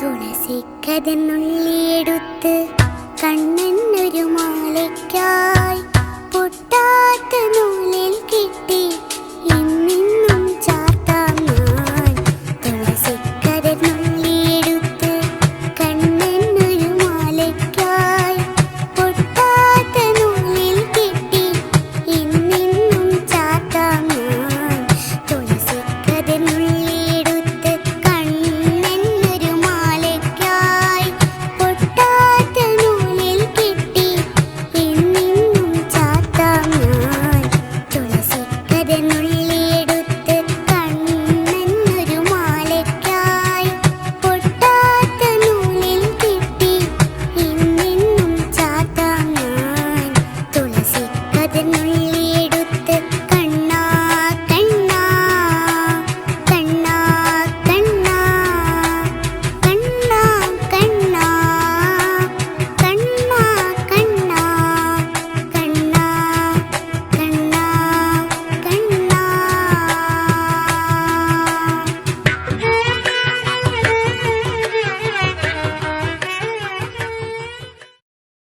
മനസ്സിക്കതെന്നുള്ളിയെടുത്ത് കണ്ണെന്നൊരു മാലയ്ക്കാ